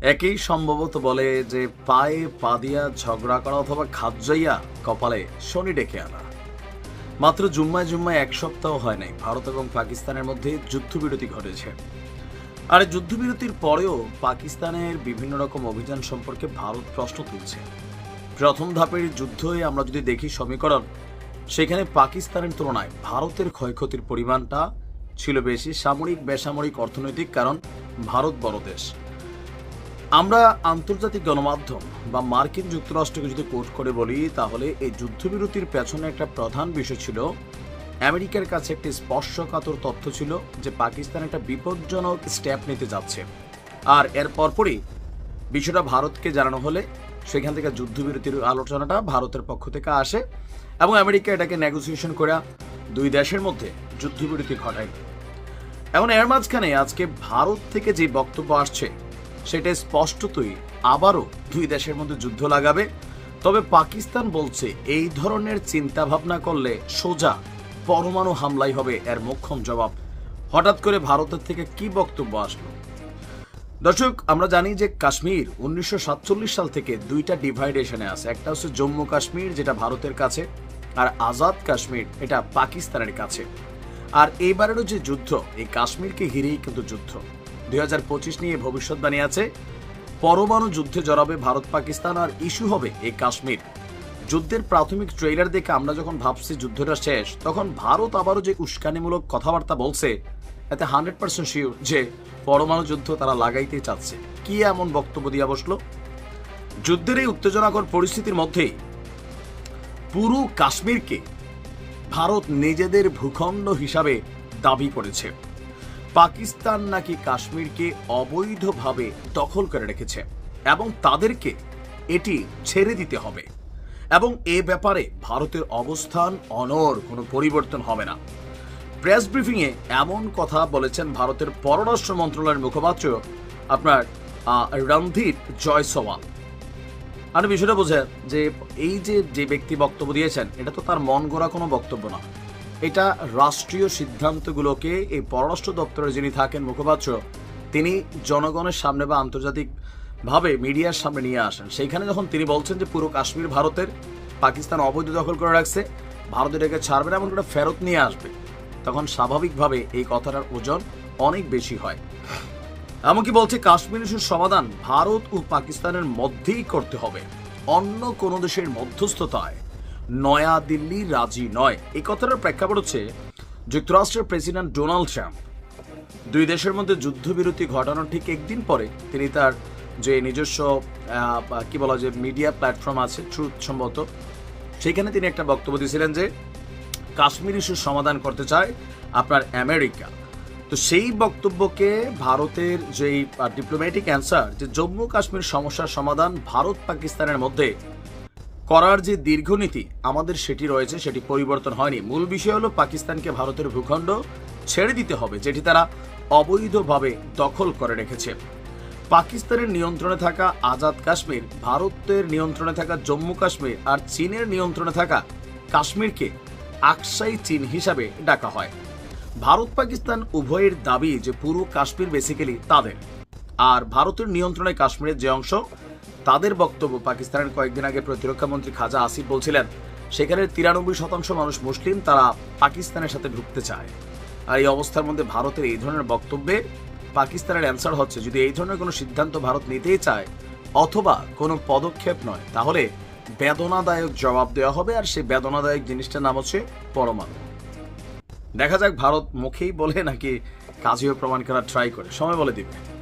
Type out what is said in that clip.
একই সম্ভবত বলে যে পায়ে পা দিয়া ঝগড়া করা অথবা খাদ্যাইয়া কপালে শনি ডেকে আনা। মাত্র জুম্মায় জুম্মায় এক সপ্তাহ হয় নাই, ভারত এবং পাকিস্তানের মধ্যে যুদ্ধবিরতি ঘটেছে। আর যুদ্ধবিরতির পরেও পাকিস্তানের বিভিন্ন রকম অভিযান সম্পর্কে ভারত প্রশ্ন তুলছে। প্রথম ধাপের যুদ্ধে আমরা যদি দেখি সমীকরণ, সেখানে পাকিস্তানের তুলনায় ভারতের ক্ষয়ক্ষতির পরিমাণটা ছিল বেশি সামরিক, বেসামরিক অর্থনৈতিক, কারণ ভারত বড় দেশ। আমরা আন্তর্জাতিক গণমাধ্যম বা মার্কিন যুক্তরাষ্ট্রকে যদি কোট করে বলি, তাহলে এই যুদ্ধবিরতির পেছনে একটা প্রধান বিষয় ছিল, আমেরিকার কাছে একটি স্পর্শকাতর তথ্য ছিল যে পাকিস্তান একটা বিপজ্জনক স্টেপ নিতে যাচ্ছে। আর এর পরপরই বিষয়টা ভারতকে জানানো হলে সেখান থেকে যুদ্ধবিরতির আলোচনাটা ভারতের পক্ষ থেকে আসে এবং আমেরিকা এটাকে নেগোসিয়েশন করে দুই দেশের মধ্যে যুদ্ধবিরতি ঘটায়। এখন এর মাঝখানে আজকে ভারত থেকে যে বক্তব্য আসছে, সেটা স্পষ্টতই আবারও দুই দেশের মধ্যে যুদ্ধ লাগাবে। তবে পাকিস্তান বলছে, এই ধরনের চিন্তা ভাবনা করলে সোজা পরমাণু হামলাই হবে এর মোক্ষম জবাব। হঠাৎ করে ভারতের থেকে কি বক্তব্য আসলো? দর্শক, আমরা জানি যে কাশ্মীর উনিশশো সাতচল্লিশ সাল থেকে দুইটা ডিভাইডেশনে আছে। একটা হচ্ছে জম্মু কাশ্মীর, যেটা ভারতের কাছে। আর আজাদ কাশ্মীর, এটা পাকিস্তানের কাছে। আর এইবারেরও যে যুদ্ধ, এই কাশ্মীরকে ঘিরেই কিন্তু যুদ্ধ। দুই হাজার পঁচিশ নিয়ে ভবিষ্যৎবাণী আছে, পরমাণু যুদ্ধে জড়াবে ভারত, পাকিস্তান, আর ইস্যু হবে এই কাশ্মীর। যুদ্ধের প্রাথমিক ট্রেলার দেখে আমরা যখন ভাবছি যুদ্ধটা শেষ, তখন ভারত আবারও যে উস্কানিমূলক কথাবার্তা বলছে, এতে হান্ড্রেড পার্সেন্ট শিওর যে পরমাণু যুদ্ধ তারা লাগাইতে চাচ্ছে। কি এমন বক্তব্য দিয়া বসল? যুদ্ধের এই উত্তেজনাকর পরিস্থিতির মধ্যেই পুরো কাশ্মীরকে ভারত নিজেদের ভূখণ্ড হিসাবে দাবি করেছে। পাকিস্তান নাকি কাশ্মীরকে অবৈধভাবে দখল করে রেখেছে এবং তাদেরকে এটি ছেড়ে দিতে হবে এবং এ ব্যাপারে ভারতের অবস্থান অনর কোনো পরিবর্তন হবে না। প্রেস ব্রিফিংয়ে এমন কথা বলেছেন ভারতের পররাষ্ট্র মন্ত্রণালয়ের মুখপাত্র আপনার রণধীর জয়সওয়াল। আর বিষয়টা বোঝেন যে এই যে যে ব্যক্তি বক্তব্য দিয়েছেন, এটা তো তার মন গড়া কোনো বক্তব্য না। এটা রাষ্ট্রীয় সিদ্ধান্তগুলোকে এই পররাষ্ট্র দপ্তরে যিনি থাকেন, মুখপাত্র, তিনি জনগণের সামনে বা আন্তর্জাতিক ভাবে মিডিয়ার সামনে নিয়ে আসেন। সেইখানে যখন তিনি বলছেন যে পুরো কাশ্মীর ভারতের পাকিস্তান অবৈধ দখল করে রাখছে, ভারত এটাকে ছাড়বে না এমন করে ফেরত নিয়ে আসবে, তখন স্বাভাবিকভাবে এই কথাটার ওজন অনেক বেশি হয়। এমনকি বলছে কাশ্মীর ইস্যুর সমাধান ভারত ও পাকিস্তানের মধ্যেই করতে হবে। অন্য কোনো দেশের মধ্যস্থতায়। নয়া দিল্লি রাজি নয়। এই কথাটার প্রেক্ষাপট হচ্ছে যুক্তরাষ্ট্রের প্রেসিডেন্ট ডোনাল্ড ট্রাম্প। দুই দেশের মধ্যে যুদ্ধবিরতি ঘটানোর ঠিক একদিন পরে তিনি তার যে নিজস্ব কি বলা যে মিডিয়া প্ল্যাটফর্ম আছে ট্রুথ সম্ভবত, সেখানে তিনি একটা বক্তব্য দিয়েছিলেন যে কাশ্মীর ইস্যুর সমাধান করতে চায় আপনার আমেরিকা। তো সেই বক্তব্যকে ভারতের যেই ডিপ্লোম্যাটিক অ্যান্সার যে জম্মু কাশ্মীর সমস্যার সমাধান ভারত পাকিস্তানের মধ্যে করার যে দীর্ঘনীতি, আমাদের সেটি রয়েছে, সেটি পরিবর্তন হয়নি। মূল বিষয় হলো পাকিস্তানকে ভারতের ভূখণ্ড ছেড়ে দিতে হবে, যেটি তারা অবৈধভাবে দখল করে রেখেছে। পাকিস্তানের নিয়ন্ত্রণে থাকা আজাদ কাশ্মীর, ভারতের নিয়ন্ত্রণে থাকা জম্মু কাশ্মীর আর চীনের নিয়ন্ত্রণে থাকা কাশ্মীরকে আকসাই চীন হিসাবে ডাকা হয়। ভারত পাকিস্তান উভয়ের দাবি যে পুরো কাশ্মীর বেসিক্যালি তাদের। আর ভারতের নিয়ন্ত্রণে কাশ্মীরের যে অংশ, তাদের বক্তব্য পাকিস্তানের কয়েকদিন আগে প্রতিরক্ষা মন্ত্রী খাজা আসিফ বলছিলেন, সেখানে তিরানব্বই শতাংশ মানুষ মুসলিম, তারা পাকিস্তানের সাথে ঢুকতে চায়। আর এই অবস্থার মধ্যে ভারতের এই ধরনের বক্তব্যে পাকিস্তানের অ্যান্সার হচ্ছে, যদি এই ধরনের কোনো সিদ্ধান্ত ভারত নিতেই চায়, অথবা কোনো পদক্ষেপ নয়, তাহলে বেদনাদায়ক জবাব দেওয়া হবে, আর সেই বেদনাদায়ক জিনিসটার নাম হচ্ছে পরমাণু। দেখা যাক ভারত মুখেই বলে নাকি কাজেও প্রমাণ করার ট্রাই করে। সময় বলে দিবে।